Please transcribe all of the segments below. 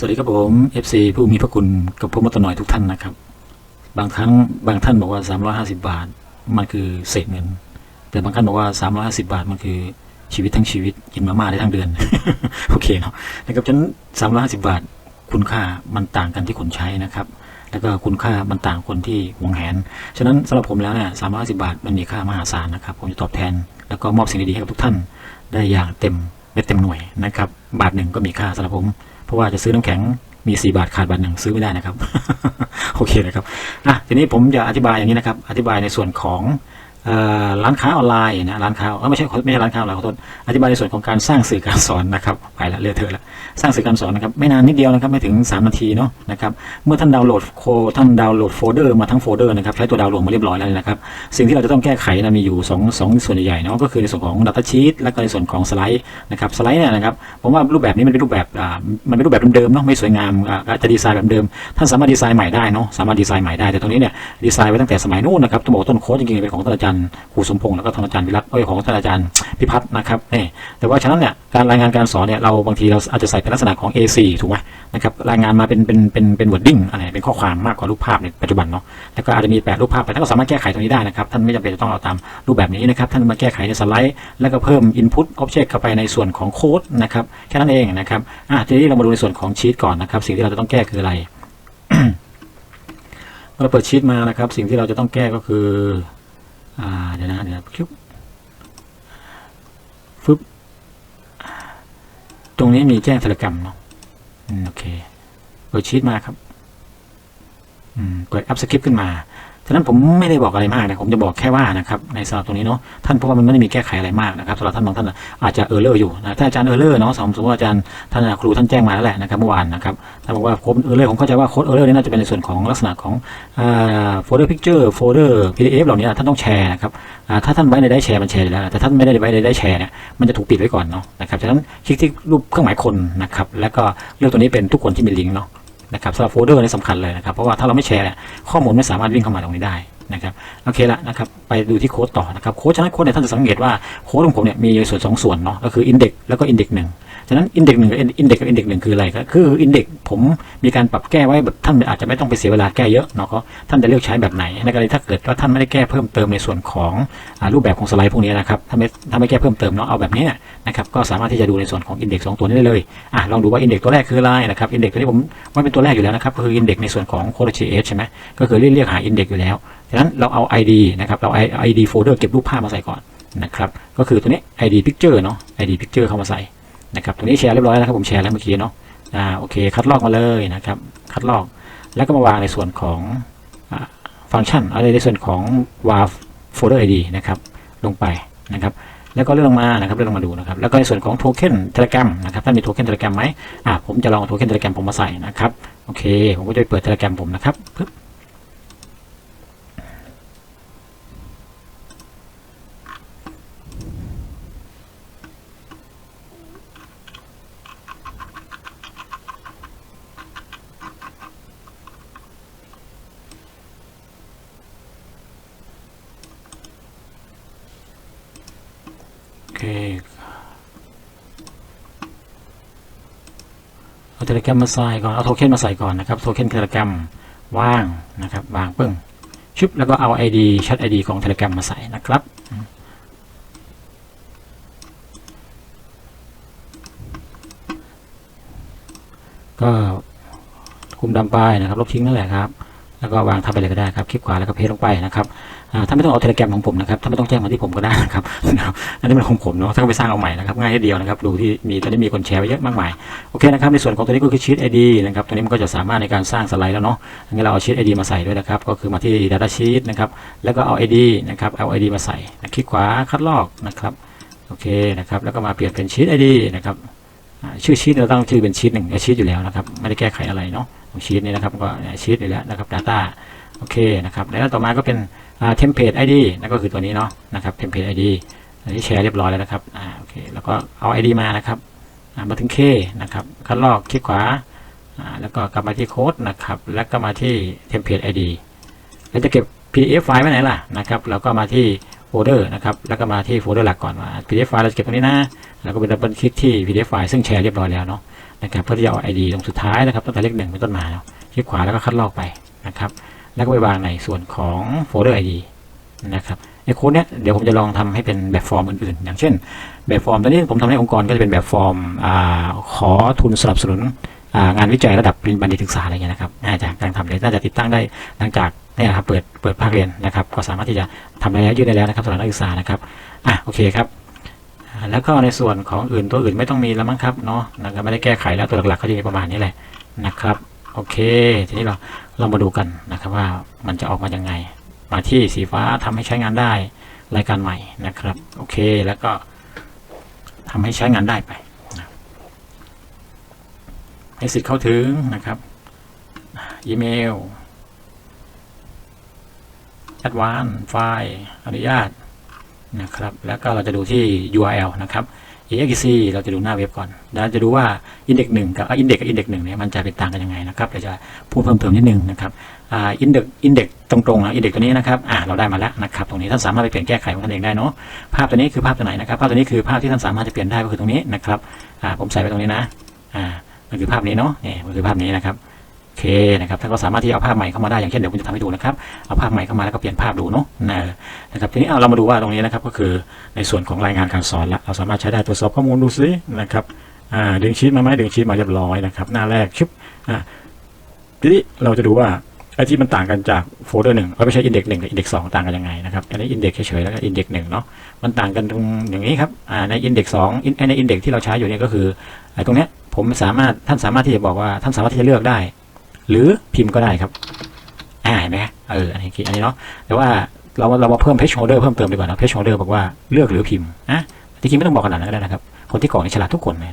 สวัสดีครับผม FC ผู้มีพระคุณกับผมมาตหน่อยทุกท่านนะครับ บางครั้งบางท่านบอกว่า 350 บาท มันคือเศษเงิน แต่บางท่านบอกว่า 350 บาทมันคือชีวิตทั้งชีวิตกินมาม่าได้ทั้งเดือน โอเคเนาะนะครับฉะนั้น350 บาท คุณค่ามันต่างกันที่คนใช้นะครับ แล้วก็คุณค่ามันต่างคนที่หวงแหน ฉะนั้นสำหรับผมแล้วเนี่ย350 บาทมันมีค่ามหาศาลนะครับ ผมจะตอบแทน แล้วก็มอบสิ่งดีๆให้กับทุกท่านได้อย่างเต็ม เม็ดเต็มหน่วยนะครับ บาทหนึ่งก็มีค่าสำหรับผม เพราะว่าจะซื้อน้ำแข็งมี 4 บาทขาดบาทหนึ่งซื้อไม่ได้นะครับ โอเคนะครับอะทีนี้ผมจะอธิบายอย่างนี้นะครับ อธิบายในส่วนของ ร้านค้าออนไลน์นะร้านค้าเอ้ยไม่ใช่ไม่ใช่ร้านค้าออนไลน์ขอโทษอธิบายในส่วนของการสร้างสื่อการสอนนะครับไปละเรือเธอะละสร้างสื่อการสอนนะครับไม่นานนิดเดียวนะครับไม่ถึง 3 นาทีเนาะนะครับเมื่อท่านดาวน์โหลดโคท่านดาวน์โหลดโฟลเดอร์มาทั้งโฟลเดอร์นะครับใช้ตัวดาวน์โหลดมาเรียบร้อยแล้วนะครับสิ่งที่เราจะต้องแก้ไขนะมีอยู่2องสองส่วนใหญ่ๆเนาะก็คือในส่วนของ Data Sheet และก็ในส่วนของสไลด์นะครับสไลด์เนี่ยนะครับผมว่ารูปแบบนี้มันเป็นรูปแบบอ่ามันเป็นรูปแบบเดิมๆเนาะไม่สวยงามอ่าจะดีไซน์แบบเดิม ท่านสามารถดีไซน์ใหม่ได้เนาะสามารถดีไซน์ใหม่ได้แต่ตรงนี้เนี่ยดีไซน์ไว้ตั้งแต่สมัยนู้นนะครับต้องบอกต้นโค้ดจริงๆเป็นของท่านอาจารย์ครูสมพงษ์แล้วก็ท่านอาจารย์วิรัตเอ้ยของท่านอาจารย์พิพัฒน์นะครับนี่แต่ว่าฉะนั้นเนี่ยการรายงานการสอนเนี่ยเราบางทีเราอาจจะใส่เป็นลักษณะของ A4 ถูกไหมนะครับรายงานมาเป็นเป็นเป็นเป็น wording อะไรเป็นข้อความมากกว่ารูปภาพในปัจจุบันเนาะแล้วก็อาจจะมีแปะรูปภาพไปท่านก็สามารถแก้ไขตรงนี้ได้นะครับท่านไม่จำเป็นจะต้องเอาตามรูปแบบนี้นะครับท่านมาแก้ไขในสไลด์ แล้วก็เพิ่ม input object เข้าไปในส่วนของโค้ดนะครับแค่นั้นเองนะครับอะทีนี้เรามาดูในส่วนของชีตก่อนนะครับสิ่งที่เราจะต้องแก้คืออะไรเราเปิดชีตมานะครับ สิ่งที่เราจะต้องแก้ก็คือ อ่าเดี๋ยวนะเดี๋ยวคลิปฟึบตรงนี้มีแจ้งสารกรรมเนาะโอเคเปิดชีตมาครับอืมเปิดอัพสคริปต์ขึ้นมา ฉะนั้นผมไม่ได้บอกอะไรมากนะผมจะบอกแค่ว่านะครับในสำหรับตรงนี้เนาะท่านเพราะว่ามันไม่ได้มีแก้ไขอะไรมากนะครับสำหรับท่านบางท่านอาจจะเออร์เลอร์อยู่นะถ้าอาจารย์เออร์เลอร์เนาะสมมติว่าอาจารย์ท่านครูท่านแจ้งมาแล้วแหละนะครับเมื่อวานนะครับท่านบอกว่าโค้ดเออร์เลอร์ผมเข้าใจว่าโค้ดเออร์เลอร์นี่น่าจะเป็นในส่วนของลักษณะของโฟลเดอร์พิกเจอร์โฟลเดอร์ PDF เหล่านี้ท่านต้องแชร์นะครับถ้าท่านไว้ในได้แชร์มันแชร์แล้วแต่ท่านไม่ได้ไว้ในได้แชร์เนี่ยมันจะถูกปิดไว้ก่อนเนาะนะครับฉะนั้นคลิกที่รูปเครื่องหมายคนนะครับแล้วก็เลือกตัวนี้เป็นทุกคนที่มีลิงก์เนาะ นะครับสำหรับโฟลเดอร์นี่สำคัญเลยนะครับเพราะว่าถ้าเราไม่แชร์เนี่ยข้อมูลไม่สามารถวิ่งเข้ามาตรงนี้ได้ นะครับโอเคละนะครับไปดูที่โค้ดต่อนะครับโค้ดฉะนั้นโค้ดเนี่ยท่านจะสังเกตว่าโค้ดของผมเนี่ยมีส่วนสองส่วนเนาะก็คืออินเด็กแล้วก็อินเด็กหนึ่งฉะนั้นอินเด็กหนึ่งกับอินเด็กกับอินเด็กหนึ่งคืออะไรก็คืออินเด็กผมมีการปรับแก้ไว้แบบท่านอาจจะไม่ต้องไปเสียเวลาแก้เยอะเนาะก็ท่านจะเลือกใช้แบบไหนในกรณีถ้าเกิดว่าท่านไม่ได้แก้เพิ่มเติมในส่วนของรูปแบบของสไลด์พวกนี้นะครับถ้าไม่ถ้าไม่แก้เพิ่มเติมเนาะเอาแบบนี้นะครับก็สามารถที่จะดูในส่วนของอินเด็กสองตัวนี้ได้เลยอะลองดูว่าอินเด็กตัวแรกคืออะไรนะครับอินเด็กตัวนี้ผมว่าเป็นตัวแรกอยู่แล้วนะครับคืออินเด็กในส่วนของโค้ด GS ใช่ไหมก็คือเรียกเรียกหาอินเด็กอยู่แล้ว ฉะนั้นเราเอา ID นะครับเรา ID folder เก็บรูปภาพมาใส่ก่อนนะครับก็คือตัวนี้ ID picture เนาะ ID picture เข้ามาใส่นะครับตัวนี้แชร์เรียบร้อยแล้วครับผมแชร์แล้วเมื่อกี้เนาะอ่าโอเคคัดลอกมาเลยนะครับคัดลอกแล้วก็มาวางในส่วนของฟังก์ชันอะไรในส่วนของ var folder ID นะครับลงไปนะครับแล้วก็เลื่อนลงมานะครับเลื่อนลงมาดูนะครับแล้วก็ในส่วนของโทเค็นเทเลกรมนะครับท่านมีโทเค็นเทเลกรมไหมอ่าผมจะลองโทเค็นเทเลกรมผมมาใส่นะครับโอเคผมก็จะเปิดเทเลกรมผมนะครับปึ๊บ เคเอาเทเลกรมมาใส่ก่อน เอาโทเค็นมาใส่ก่อนนะครับ โทเค็นเทเลกรมว่างนะครับวางปึ้งชึบแล้วก็เอา ID แชท ID ของเทเลกรมมาใส่นะครับก็คุมดำไปนะครับ ลบทิ้งนั่นแหละครับ แล้วก็วางทับไปเลยก็ได้ครับ คลิกขวาแล้วก็เพจลงไปนะครับอ่าถ้าไม่ต้องเอาเทเลแกรมของผมนะครับถ้าไม่ต้องแจ้งมาที่ผมก็ได้นะครับนะครับอันนี้เป็นของผมเนาะถ้าไปสร้างเอาใหม่นะครับง่ายนิดเดียวนะครับ ดูที่มีตอนนี้มีคนแชร์ไปเยอะมากมายโอเคนะครับในส่วนของตัวนี้ก็คือชีตไอดีนะครับตัวนี้มันก็จะสามารถในการสร้างสไลด์แล้วเนาะงั้นเราเอาชีตไอดีมาใส่ด้วยนะครับ ก็คือมาที่ Data Sheet นะครับแล้วก็เอา ID นะครับเอา ID มาใส่คลิกขวาคัดลอกนะครับโอเคนะครับแล้วก็มาเปลี่ยนเป็นชีตไอดีนะครับชื่อชีตเราตั้งชื่อเป็นชีตหนึ่งชีตอยู่แล้วนะครับไม่ได้แก้ไขอะไรเนาะ ชีตนี้นะครับก็ชีตอยู่แล้วนะครับ Data โอเคนะครับแล้วต่อมาก็เป็นเทมเพลตไอดีนั่นก็คือตัวนี้เนาะนะครับเทมเพลตไอดีอันนี้แชร์เรียบร้อยแล้วนะครับอ่าโอเคแล้วก็เอา ID มานะครับมาถึง K นะครับคัดลอกคลิกขวาอ่าแล้วก็กลับมาที่โค้ดนะครับ แล้วก็มาที่เทมเพลตไอดีแล้วจะเก็บ PDF ไฟล์ไว้ไหนล่ะนะครับแล้วก็มาที่โฟลเดอร์นะครับ แล้วก็มาที่โฟลเดอร์หลักก่อนว่า PDF ไฟล์เราจะเก็บตรงนี้นะ แล้วก็เป็นดับเบิลคลิกที่ PDF ไฟล์ซึ่งแชร์เรียบร้อยแล้วเนาะ นะครับเพื่อที่จะเอา ID ตรงสุดท้ายนะครับตั้งแต่เลขหนึ่งเป็นต้นมาคลิกขวาแล้วก็คัดลอกไปนะครับ แล้วก็ไปวางในส่วนของโฟลเดอร์ ID นะครับไอ้โค้ดเนี้ยเดี๋ยวผมจะลองทำให้เป็นแบบฟอร์มอื่นๆ อย่างเช่น แบบฟอร์มตอนนี้ผมทำให้องค์กรก็จะเป็นแบบฟอร์มอขอทุนสนับสนุนงานวิจัยระดับปริญญาบัณฑิตศึกษาอะไรเงี้ยนะครับน่าจะกำลังทำเลยน่าจะติดตั้งได้หลังจากเนี่ยนะครับเปิดเปิดภาคเรียนนะครับ ก็สามารถที่จะทำได้แล้วยื่นได้แล้วนะครับสำหรับนักศึกษานะครับอะโอเคครับ แล้วก็ในส่วนของอื่นตัวอื่นไม่ต้องมีแล้วมั้งครับเนาะนะครับไม่ได้แก้ไขแล้วตัวหลักๆก็จะมีประมาณนี้แหละนะครับโอเค ทีนี้เราเรามาดูกันนะครับว่ามันจะออกมายังไง มาที่สีฟ้าทำให้ใช้งานได้รายการใหม่นะครับ โอเคแล้วก็ทำให้ใช้งานได้ไปให้สิทธิ์เข้าถึงนะครับอีเมล advance ไฟล์อนุญาต นะครับ แล้วก็เราจะดูที่ URL นะครับ exe เราจะดูหน้าเว็บก่อนแล้วจะดูว่า index 1กับ index กับ index 1เนี่ยมันจะเป็นต่างกันยังไงนะครับเดี๋ยวจะพูดเพิ่มเติมนิดนึงนะครับอ่า index index ตรงๆนะ index ตัวนี้นะครับอ่าเราได้มาแล้วนะครับ ตรงนี้ท่านสามารถไปเปลี่ยนแก้ไขของท่านเองได้เนาะ ภาพตัวนี้คือภาพตัวไหนนะครับ ภาพตัวนี้คือภาพที่ท่านสามารถจะเปลี่ยนได้ก็คือตรงนี้นะครับ อ่าผมใส่ไว้ตรงนี้นะ อ่า มันคือภาพนี้เนาะ นี่มันคือภาพนี้นะครับ เคนะครับท่านก็สามารถที่จะเอาภาพใหม่เข้ามาได้อย่างเช่นเดี๋ยวผมจะทำให้ดูนะครับเอาภาพใหม่เข้ามาแล้วก็เปลี่ยนภาพดูเนาะนะครับทีนี้เอาเรามาดูว่าตรงนี้นะครับก็คือในส่วนของรายงานการสอนละเราสามารถใช้ได้ตรวจสอบข้อมูลดูซินะครับอ่าดึงชีตมาไหมดึงชีตมาเรียบร้อยนะครับหน้าแรกชึบอ่าทีนี้เราจะดูว่าไอ้ที่มันต่างกันจากโฟลเดอร์หนึ่งเราไปใช้อินเด็กหนึ่งกับอินเด็กสองต่างกันยังไงนะครับอันนี้อินเด็กเฉยๆแล้วก็อินเด็กหนึ่งเนาะมันต่างกันตรงอย่างนี้ครับอ่าในอินเด็กสองในอินเด็กที่เราใช้อยู่เนี่ยก็คือไอ้ตรงเนี้ยผมสามารถท่านสามารถที่จะบอกว่าท่านสามารถที่จะเลือกได้ หรือพิมพ์ก็ได้ครับอ่าเห็นไหมเอออันนี้อันนี้เนาะแต่ว่าเราเรามาเพิ่มเพจโฮเดอร์เพิ่มเติมดีกว่านะเพจโฮเดอร์บอกว่าเลือกหรือพิมพ์นะจริงๆไม่ต้องบอกขนาดนั้นก็ได้นะครับ คนที่ก่อในี่ฉลาดทุกคนเลย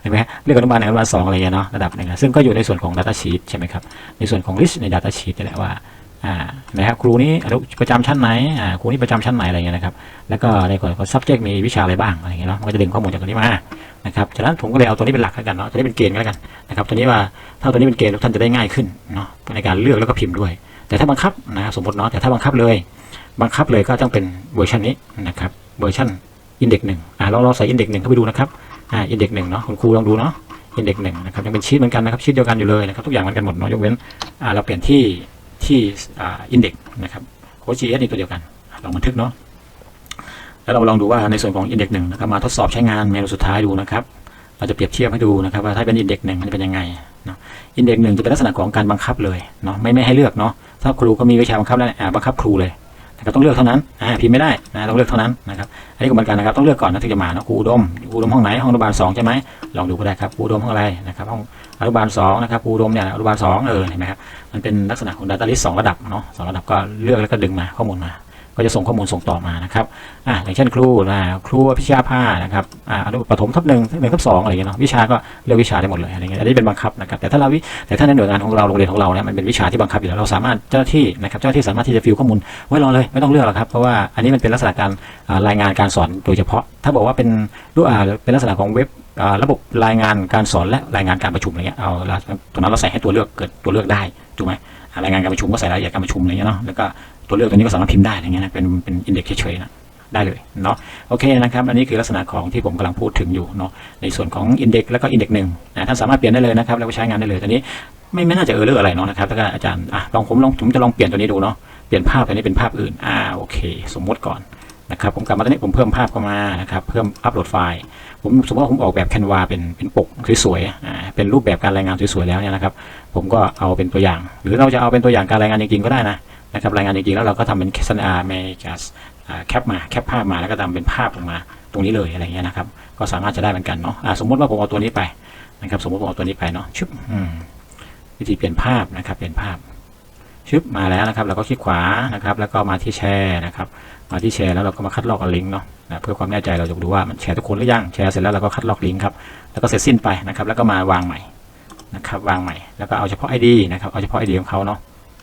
เห็นไหมฮะเลือกอนุบาลหนึ่งอนุบาลสองอะไรเงี้ยเนาะระดับหนึ่งอะซึ่งก็อยู่ในส่วนของ Data Sheet ใช่ไหมครับในส่วนของ list ใน Data Sheet นี่แหละว่า อ่านะครับครูนี้ประจำชั้นไหนอ่าครูนี้ประจำชั้นไหนอะไรเงี้ยนะครับแล้วก็ในส่วนของ subject มีวิชาอะไรบ้างอะไรเงี้ยเนาะมันก็จะดึงข้อมูลจากตรงนี้มานะครับฉะนั้นผมก็เลยเอาตัวนี้เป็นหลักแล้วกันเนาะตัวนี้เป็นเกณฑ์ก็แล้วกันนะครับตัวนี้ว่าถ้าตัวนี้เป็นเกณฑ์ทุกท่านจะได้ง่ายขึ้นเนาะในการเลือกแล้วก็พิมพ์ด้วย แต่ถ้าบังคับนะครับสมมติเนาะแต่ถ้าบังคับเลย บังคับเลยก็ต้องเป็นเวอร์ชันนี้นะครับเวอร์ชันอินเด็กหนึ่งอ่าลองลองใส่อินเด็กหนึ่งเข้าไปดูนะครับอ่าอินเด็กหนึ่งเนาะคุณครูลองดูเนาะอินเด็กหนึ่งนะครับยังเป็นชีตเหมือนกันนะครับชีตเดียวกันอยู่เลยนะครับทุกอย่างเหมือนกันหมดเนาะยกเว้นอ่าเราเปลี่ยนที่ ที่อินเด็กนะครับโค้ชจีเอสนี่ตัวเดียวกันลองบันทึกเนาะแล้วเราลองดูว่าในส่วนของอินเด็กหนึ่งนะครับมาทดสอบใช้งานเมนูสุดท้ายดูนะครับเราจะเปรียบเทียบให้ดูนะครับว่าถ้าเป็นอินเด็กหนึ่งมันจะเป็นยังไงเนาะอินเด็กหนึ่งจะเป็นลักษณะของการบังคับเลยเนาะไม่ไม่ให้เลือกเนาะถ้าครูก็มีวิชาบังคับแล้วอ่าบังคับครูเลย ก็ต้องเลือกเท่านั้นอ่าพิมพ์ไม่ได้นะต้องเลือกเท่านั้นนะครับอันนี้ก็เหมือนกันนะครับต้องเลือกก่อนนะถึงจะมานะครูดมครูดมห้องไหนห้องอนุบาลสองใช่ไหมลองดูก็ได้ครับครูดมห้องอะไรนะครับห้องอนุบาลสองนะครับครูดมเนี่ยอนุบาลสองเออเห็นไหมครับมันเป็นลักษณะของ Data List สองระดับเนาะสองระดับก็เลือกแล้วก็ดึงมาข้อมูลมา ก็จะส่งข้อมูลส่งต่อมานะครับอ่าอย่างเช่นครูนะครูพิชาผ้านะครับอ่าอนุประถมทับหนึ่งหนึ่งทับสองอะไรเงี้ยเนาะวิชาก็เลือกวิชาได้หมดเลยอะไรเงี้ยอันนี้เป็นบังคับนะครับแต่ถ้าเราวิแต่ถ้าในหน่วยงานของเราโรงเรียนของเราเนี่ยมันเป็นวิชาที่บังคับอยู่แล้วเราสามารถเจ้าหน้าที่นะครับเจ้าหน้าที่สามารถที่จะฟิลข้อมูลไว้รอเลยไม่ต้องเลือกหรอกครับเพราะว่าอันนี้มันเป็นลักษณะการรายงานการสอนโดยเฉพาะ ถ้าบอกว่าเป็นรูปอ่าเป็นลักษณะของเว็บระบบรายงานการสอนและรายงานการประชุมอะไรเงี้ยเอาตรงนั้นเราใส่ให้ตัวเลือกเกิดตัวเลือกได้ถูกไหมรายงานการประชุมก็ใส่รายละเอียดการประชุมอะไรเงี้ยเนาะแล้วก็ ตัวเลือกตัวนี้ก็สามารถพิมพ์ได้อะไรเงี้ยนะเป็นเป็นอินเด็กซ์เฉยๆนะได้เลยเนาะโอเคนะครับอันนี้คือลักษณะของที่ผมกำลังพูดถึงอยู่เนาะในส่วนของอินเด็กซ์แล้วก็อินเด็กซ์หนึ่งนะท่านสามารถเปลี่ยนได้เลยนะครับแล้วก็ใช้งานได้เลยตอนนี้ไม่ไม่น่าจะเออเรื่องอะไรเนาะนะครับแล้วก็อาจารย์อะลองผมลองผมจะลองเปลี่ยนตัวนี้ดูเนาะเปลี่ยนภาพตัวนี้เป็นภาพอื่นอ่าโอเค สมมติก่อนนะครับผมกลับมาตอนนี้ผมเพิ่มภาพเข้ามานะครับเพิ่มอัปโหลดไฟล์ ผมสมมติว่าผมออกแบบแคนวาเป็นเป็นปกสวยๆอ่าเป็นรูปแบบการรายงานสวยๆแล้วเนี่ยนะครับ ผมก็เอาเป็นตัวอย่าง หรือเราจะเอาเป็นตัวอย่างการรายงานจริงๆก็ได้นะ นะครับรายงานจริงๆแล้วเราก็ทำเป็นสัญญาเมกัสแคปมาแคปภาพมาแล้วก็ทำเป็นภาพออกมาตรงนี้เลยอะไรเงี้ยนะครับก็สามารถจะได้เหมือนกันเนาะอ่าสมมติว่าผมเอาตัวนี้ไปนะครับสมมติผมเอาตัวนี้ไปเนาะชึบวิธีเปลี่ยนภาพนะครับเปลี่ยนภาพชึบมาแล้วนะครับเราก็คลิกขวานะครับ แล้วก็มาที่แชร์นะครับมาที่แชร์แล้วเราก็มาคัดลอกลิงก์เนาะนะเพื่อความแน่ใจเราจะดูว่ามันแชร์ทุกคนหรือยังแชร์เสร็จแล้วเราก็คัดลอกลิงก์ครับแล้วก็เสร็จสิ้นไปนะครับ แล้วก็มาวางใหม่นะครับวางใหม่แล้วก็เอาเฉพาะ ID นะครับเอาเฉพาะ ID ของเขาเนาะ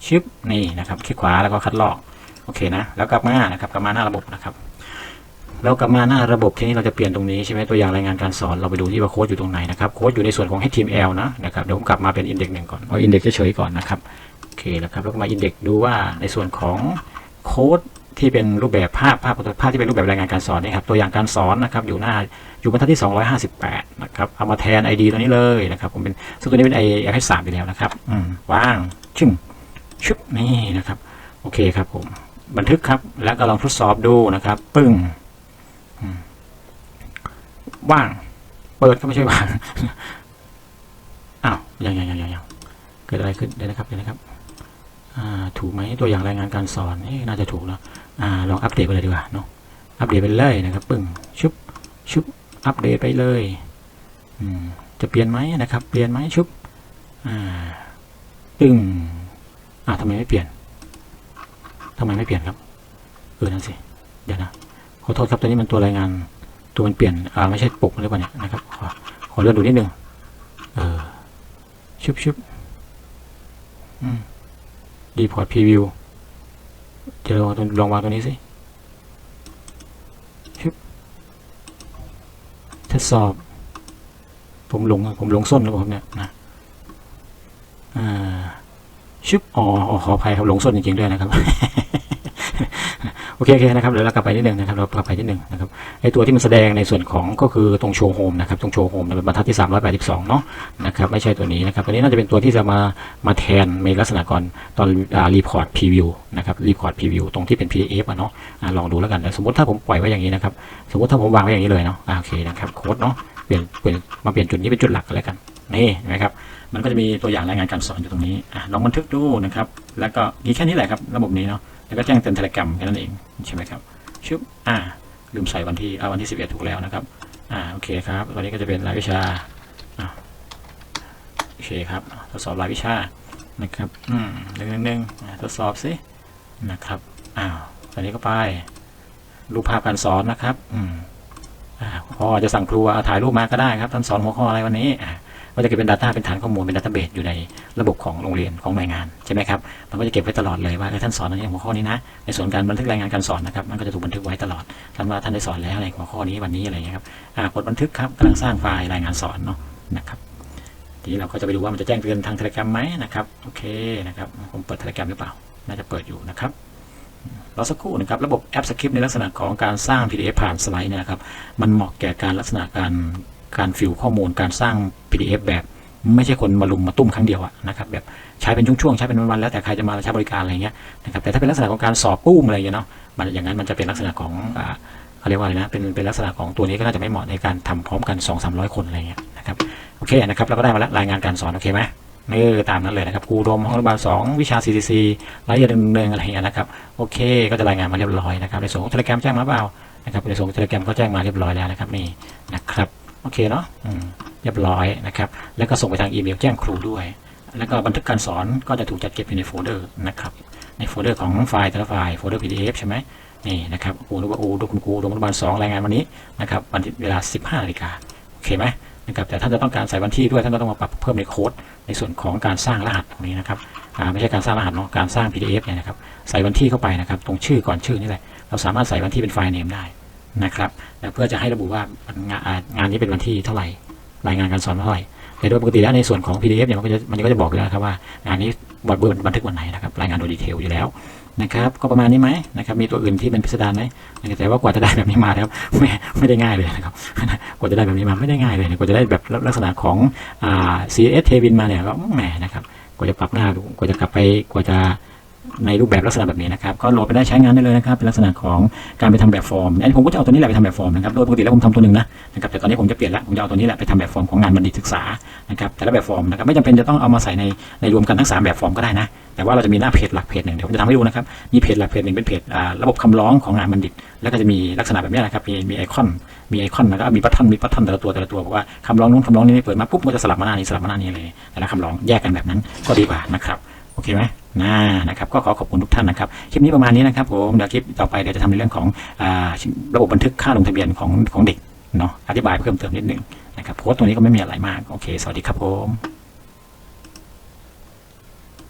ชึบนี่นะครับคลิกขวาแล้วก็คัดลอกโอเคนะแล้วกลับมานะครับกลับมาหน้าระบบนะครับเรากลับมาหน้าระบบทีนี้เราจะเปลี่ยนตรงนี้ใช่ไหมตัวอย่างรายงานการสอนเราไปดูที่ว่าโค้ดอยู่ตรงไหนนะครับโค้ดอยู่ในส่วนของ HTML นะนะครับเดี๋ยวผมกลับมาเป็นอินเด็กหนึ่งก่อนเอาอินเด็กเฉยๆก่อนนะครับโอเคแล้วครับแล้วก็มาอินเด็กดูว่าในส่วนของโค้ดที่เป็นรูปแบบภาพภาพภาพที่เป็นรูปแบบรายงานการสอนนี่ครับตัวอย่างการสอนนะครับอยู่หน้าอยู่บรรทัดที่ 258 นะครับเอามาแทน ID ตัวนี้เลยนะครับผมเป็นซึ่งตัวนี้เป็น i f 3อยู่แล้วนะครับอืมว่างชึ่ง ชึบนี่นะครับ โอเคครับผม บันทึกครับ แล้วก็ลองทดสอบดูนะครับ ปึ้งว่าง เปิดก็ไม่ใช่ว่างอ้าวยังยังยังยังเกิดอะไรขึ้นเดี๋ยวนะครับเดี๋ยวนะครับถูกไหมตัวอย่างรายงานการสอนน่าจะถูกแล้วอลองอัปเดตไปเลยดีกว่าเนาะอัปเดตไปเลยนะครับ ปึ้งชุบชุบอัปเดตไปเลยอืมจะเปลี่ยนไหมนะครับ เปลี่ยนไหมชุบอ่าปึ้ง อ่าทำไมไม่เปลี่ยนทำไมไม่เปลี่ยนครับเออนั่นสิเดี๋ยวนะขอโทษครับตัวนี้มันตัวรายงานตัวมันเปลี่ยนอ่าไม่ใช่ปกหรือเปล่าเนี่ยนะครับขอขอเลื่อนดูนิดนึงเออชุบชุบอืมดีพอร์ตพรีวิวเดี๋ยวลองลองวางตัวนี้สิชุบทดสอบ ผมหลงผมหลงส้นแล้วผมเนี่ยนะ ชุบอ๋อขออภัยครับหลงส้นจริงๆด้วยนะครับโอเคโอเคนะครับเดี๋ยวเรากลับไปนิดนึงนะครับเรากลับไปนิดนึงนะครับไอตัวที่มันแสดงในส่วนของก็คือตรงโชว์โฮมนะครับตรงโชว์โฮมเป็นบรรทัดที่ 382 เนาะนะครับไม่ใช่ตัวนี้นะครับตัวนี้น่าจะเป็นตัวที่จะมามาแทนในลักษณะก่อนตอนรีพอร์ตพรีวิวนะครับรีพอร์ตพรีวิวตรงที่เป็น PDF อะเนาะอะลองดูแล้วกันสมมติถ้าผมปล่อยไว้อย่างนี้นะครับสมมติถ้าผมวางไว้อย่างนี้เลยเนาะอะโอเคนะครับโค้ดเนาะเปลี่ยนเปลี่ยนมาเปลี่ยนจุดนี้เป็นจุดหลักกันแล้วกัน นี่นไหมครับ มันก็จะมีตัวอย่างรายงานการสอนอยู่ตรงนี้ลองบันทึกดูนะครับ แล้วก็มีแค่นี้แหละครับระบบนี้เนาะแล้วก็แจ้งเตือนเทเลกรมแค่นั้นเองใช่ไหมครับชุบอ่าลืมใส่วันที่อ่าวันที่ 11 ถูกแล้วนะครับอ่าโอเคครับวันนี้ก็จะเป็นรายวิชาโอเคครับทดสอบรายวิชานะครับอืมหนึ่งหนึ่งทดสอบสินะครับอ้าวตอนนี้ก็ไปรูปภาพการสอนนะครับอืมอ่าพอจะสั่งครูว่าถ่ายรูปมาก็ได้ครับท่านสอนหัวข้ออะไรวันนี้อ่า ก็จะเก็บเป็น Data เป็นฐานข้อมูลเป็น Database อยู่ในระบบของโรงเรียนของหน่วยงานใช่ไหมครับมันก็จะเก็บไว้ตลอดเลยว่าท่านสอนในหัวข้อนี้นะ ในส่วนการบันทึกรายงานการสอนนะครับ มันก็จะถูกบันทึกไว้ตลอดท่านว่าท่านได้สอนแล้วในหัวข้อนี้วันนี้อะไรอย่างเงี้ยครับกดบันทึกครับกำลังสร้างไฟล์รายงานสอนเนาะนะครับทีนี้เราก็จะไปดูว่ามันจะแจ้งเตือนทางเทเลกรมไหมนะครับโอเคนะครับผมเปิดเทเลกรมหรือเปล่า น่าจะเปิดอยู่นะครับรอสักครู่นะครับระบบแอปสคริปต์ในลักษณะของการสร้าง PDF ผ่านสไลด์นะครับ มันเหมาะแก่การลักษณะการ การฟิลข้อมูลการสร้าง PDF แบบไม่ใช่คนมาลุมมาตุ้มครั้งเดียวอะนะครับแบบใช้เป็นช่วงๆใช้เป็นวันๆแล้วแต่ใครจะมาใช้บริการอะไรเงี้ยนะครับแต่ถ้าเป็นลักษณะของการสอบปุ้มอะไรเงี้ยเนาะมันอย่างนั้นมันจะเป็นลักษณะของอ่าเขาเรียกว่าอะไรนะเป็นเป็นลักษณะของตัวนี้ก็น่าจะไม่เหมาะในการทำพร้อมกัน 2 3 0 0 คนอะไรเงี้ยนะครับโอเคนะครับเราก็ได้มาแล้วรายงานการสอนโอเคไหมนี่ตามนั้นเลยนะครับครูรมห้องอนุบาล2วิชา CCC รายละเอียดหนึ่งอะไรเงี้ยนะครับโอเค ก็จะรายงานมาเรียบร้อยนะครับในส่วนของเทเลกรมแจ้งมาเปล่านะครับในส่วนของเทเลกรมก็แจ้งมาเรียบร้อยแล้วนะครับนี่นะครับ เคเนาะเรียบร้อยนะครับ แล้วก็ส่งไปทางอีเมลแจ้งครูด้วย แล้วก็บันทึกการสอนก็จะถูกจัดเก็บอยู่ในโฟลเดอร์นะครับ ในโฟลเดอร์ของไฟล์แต่ละไฟล์โฟลเดอร์ PDF ใช่ไหมนี่นะครับครูรู้ว่าอูดูคุณครูโรงพยาบาลสองรายงานวันนี้นะครับวันเวลา 15นาฬิกาโอเคไหมนะครับแต่ท่านจะต้องการใส่วันที่ด้วยท่านก็ต้องมาปรับเพิ่มในโค้ดในส่วนของการสร้างรหัสตรงนี้นะครับอ่าไม่ใช่การสร้างรหัสเนาะการสร้าง PDF เนี่ยนะครับใส่วันที่เข้าไปนะครับ ตรงชื่อก่อนชื่อนี่แหละเราสามารถใส่วันที่เป็นไฟล์เนมได้ นะครับและเพื่อจะให้ระบุว่างานงานนี้เป็นวันที่เท่าไหร่รายงานการสอนเท่าไหร่แต่โดยปกติแล้วในส่วนของ PDF เนี่ยมันก็จะมันก็จะบอกอยู่แล้วครับว่างานนี้บอดเบิร์บันทึกวันไหนนะครับรายงานโดยดีเทลอยู่แล้วนะครับก็ประมาณนี้ไหมนะครับมีตัวอื่นที่เป็นพิสดารไหมแต่ว่ากว่าจะได้แบบนี้มาแล้วไม่ไม่ได้ง่ายเลยนะครับกว่าจะได้แบบนี้มาไม่ได้ง่ายเลยกว่าจะได้แบบลักษณะของอ่า CS เทวินมาเนี่ยก็แหมนะครับกว่าจะปรับหน้าดูกว่าจะกลับไปกว่าจะ ในรูปแบบลักษณะแบบนี้นะครับ ก็โหลดไปได้ใช้งานได้เลยนะครับ เป็นลักษณะของการไปทำแบบฟอร์มอันนี้ผมก็จะเอาตัวนี้แหละไปทำแบบฟอร์มนะครับ โดยปกติแล้วผมทำตัวหนึ่งนะนะครับแต่ตอนนี้ผมจะเปลี่ยนละผมจะเอาตัวนี้แหละไปทำแบบฟอร์มของงานบัณฑิตศึกษานะครับแต่ละแบบฟอร์มนะครับไม่จำเป็นจะต้องเอามาใส่ในในรวมกันทั้ง 3 แบบฟอร์มก็ได้นะ แต่ว่าเราจะมีหน้าเพจหลักเพจหนึ่งเดี๋ยวผมจะทำให้ดูนะครับมีเพจหลักเพจหนึ่งเป็นเพจระบบคำร้องของงานบัณฑิต แล้วก็จะมีลักษณะแบบนี้นะครับมีมีไอคอนมีไอคอนแล้วก็มีบัตทันมีบัตทันแต่ละตัวแต่ละตัวบอกว่าคำร้องนู้นคำร้องนี้เปิดมาปุ๊บมันจะสลับมาหน้านี้สลับมาหน้านี้เลยแต่ละคำร้องแยกกันแบบนั้นก็ดีกว่านะครับโอเคไหม นะนะครับก็ขอขอบคุณทุกท่านนะครับคลิปนี้ประมาณนี้นะครับผมเดี๋ยวคลิปต่อไปเดี๋ยวจะทำในเรื่องของอระบบบันทึกค่าลงทะเบียนของของเด็กเนาะอธิบายเพิ่มเติมนิดนึงนะครับโพสต์ตรงนี้ก็ไม่มีอะไรมากโอเค สวัสดีครับผม